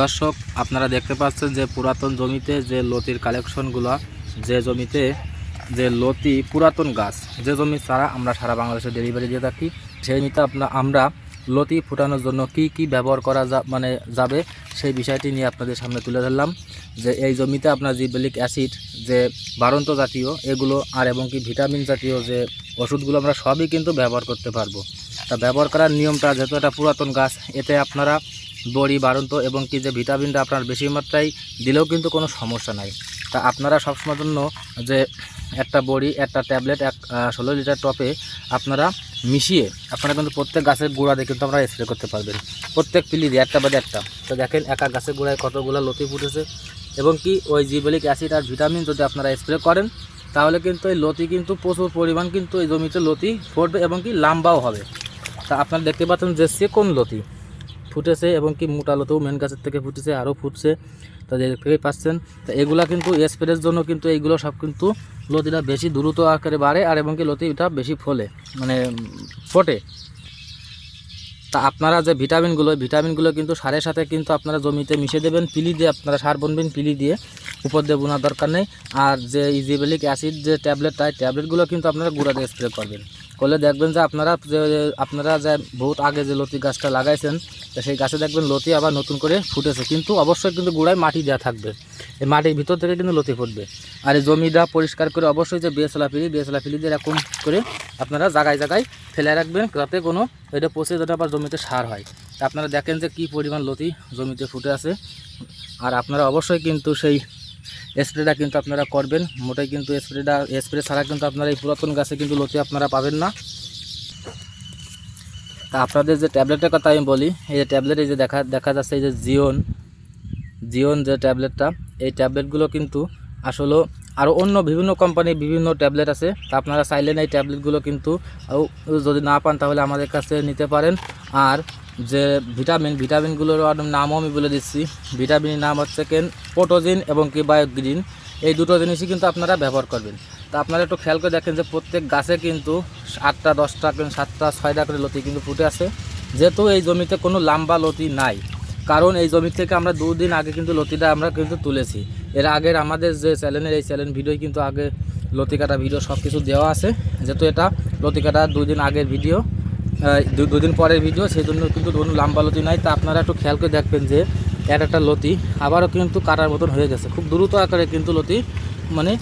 দর্শক, আপনারা দেখতে পাচ্ছেন যে পুরাতন জমিতে যে লতির কালেকশনগুলো, যে জমিতে যে লতি পুরাতন গাছ, যে জমি ছাড়া আমরা সারা বাংলাদেশে ডেলিভারি দিয়ে থাকি, সেই জমিতে আপনার আমরা লতি ফুটানোর জন্য কি কি ব্যবহার করা যা মানে যাবে, সেই বিষয়টি নিয়ে আপনাদের সামনে তুলে ধরলাম। যে এই জমিতে আপনার জিবেলিক অ্যাসিড, যে বারন্ত জাতীয়, এগুলো আর এবং কি ভিটামিন জাতীয় যে ওষুধগুলো আমরা সবই কিন্তু ব্যবহার করতে পারব। তা ব্যবহার করার নিয়মটা, যেহেতু এটা পুরাতন গাছ, এতে আপনারা বড়ি, বাড়ন্ত এবং কি যে ভিটামিনটা আপনার বেশি মাত্রায় দিলেও কিন্তু কোনো সমস্যা নাই। তা আপনারা সবসময়ের জন্য যে একটা বড়ি, একটা ট্যাবলেট, এক ষোলো লিটার টপে আপনারা মিশিয়ে আপনারা কিন্তু প্রত্যেক গাছের গুঁড়া দিয়ে কিন্তু আপনারা স্প্রে করতে পারবেন। প্রত্যেক পিলি দিয়ে, একটা বাদে একটা। তো দেখেন একা গাছের গোড়ায় কতগুলো লতি ফুটেছে এবং কি ওই জিবেলিক অ্যাসিড আর ভিটামিন যদি আপনারা স্প্রে করেন, তাহলে কিন্তু এই লতি কিন্তু প্রচুর পরিমাণ কিন্তু এই জমিতে লতি ফুটবে এবং কি লাম্বাও হবে। তা আপনারা দেখতে পাচ্ছেন যে সে কোন লতি। ফুটেছে এবং কি মোটা লতেও মেন গাছের থেকে ফুটেছে, আরও ফুটছে। তা দেখতেই পাচ্ছেন, তা এগুলা কিন্তু স্প্রের জন্য কিন্তু এইগুলো সব কিন্তু লতিটা বেশি দ্রুত আকারে বাড়ে আর এবং কি লতিটা বেশি ফলে মানে ফোটে। তা আপনারা যে ভিটামিনগুলো ভিটামিনগুলো কিন্তু সারের সাথে কিন্তু আপনারা জমিতে মিশে দেবেন, পিলি দিয়ে আপনারা সার বনবেন, পিলি দিয়ে। উপর দিয়ে বোনার দরকার নেই। আর যে ইজিবেলিক অ্যাসিড যে ট্যাবলেট তাই ট্যাবলেটগুলো কিন্তু আপনারা গুঁড়া দিয়ে স্প্রে করবেন। করলে দেখবেন যে আপনারা যে আপনারা যে বহুত আগে যে লতি গাছটা লাগাইছেন, তো সেই গাছে দেখবেন লতি আবার নতুন করে ফুটেছে। কিন্তু অবশ্যই কিন্তু গুঁড়ায় মাটি দেওয়া থাকবে। এই মাটির ভিতর থেকে কিন্তু লতি ফুটবে। আর এই জমিটা পরিষ্কার করে অবশ্যই যে বিএসএলা ফিলি বিএসএলা ফিলি দিয়ে এরকম করে আপনারা জায়গায় জায়গায় ফেলে রাখবেন, যাতে কোনো এটা পচে যাতে আবার জমিতে সার হয়। তা আপনারা দেখেন যে কী পরিমাণ লতি জমিতে ফুটে আছে। আর আপনারা অবশ্যই কিন্তু সেই স্প্রেটা কিন্তু আপনারা করবেন। মোটাই কিন্তু স্প্রেটা স্প্রে ছাড়া কিন্তু আপনারা এই পুরাতন গাছে কিন্তু লতি আপনারা পাবেন না। তা আপনাদের যে ট্যাবলেটের কথা আমি বলি, এই যে ট্যাবলেট, এই যে দেখা দেখা যাচ্ছে এই যে জিওন জিওন যে ট্যাবলেটটা, এই ট্যাবলেটগুলো কিন্তু আসলে আরও অন্য বিভিন্ন কোম্পানির বিভিন্ন ট্যাবলেট আছে। তা আপনারা চাইলেন এই ট্যাবলেটগুলো কিন্তু যদি না পান তাহলে আমাদের কাছে নিতে পারেন। আর যে ভিটামিন, ভিটামিনগুলোর নামও আমি বলে দিচ্ছি। ভিটামিনের নাম হচ্ছে কেন? পোটোজিন এবং কি বায়োগ্রিন। এই দুটো জিনিসই কিন্তু আপনারা ব্যবহার করবেন। তা আপনারা একটু খেয়াল করে দেখেন যে প্রত্যেক গাছে কিন্তু আটটা, দশটা সাতটা, ছয়টা করে লতি কিন্তু ফুটে আছে। যেহেতু এই জমিতে কোনো লাম্বা লতি নাই, কারণ এই জমি থেকে আমরা দুদিন আগে কিন্তু লতিটা আমরা কিন্তু তুলেছি। এর আগের আমাদের যে চ্যানেলের এই চ্যানেল ভিডিও কিন্তু আগে লতি কাটা ভিডিও সব কিছু দেওয়া আছে। যেহেতু এটা লতি কাটা দুই দিন আগের ভিডিও। দুদিন পরের ভিডিও সেই জন্য কিন্তু কোনো লাম্বা লতি নাই, তা আপনারা একটু খেয়াল করে দেখবেন যে একটা লতি আবারও কিন্তু কাটার মতন হয়ে গেছে। খুব দ্রুত আকারে কিন্তু লতি মানে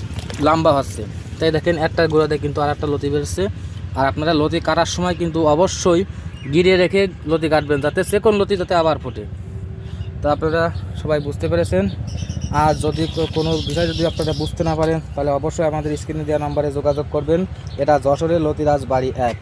লম্বা হচ্ছে। তাই দেখেন একটা গোড়াতে কিন্তু আর একটা লতি বেরোচ্ছে আর আপনারা লতি কাটার সময় কিন্তু অবশ্যই গিরে রেখে লতি কাটবেন, যাতে সেকেন্ড লতি যাতে আবার ফোটে। তা আপনারা সবাই বুঝতে পেরেছেন। আর যদি কোনো বিষয় যদি আপনারা বুঝতে না পারেন, তাহলে অবশ্যই আমাদের স্ক্রিনে দেওয়া নাম্বারে যোগাযোগ করবেন। এটা যশোরের লতিরাজ বাড়ি এক।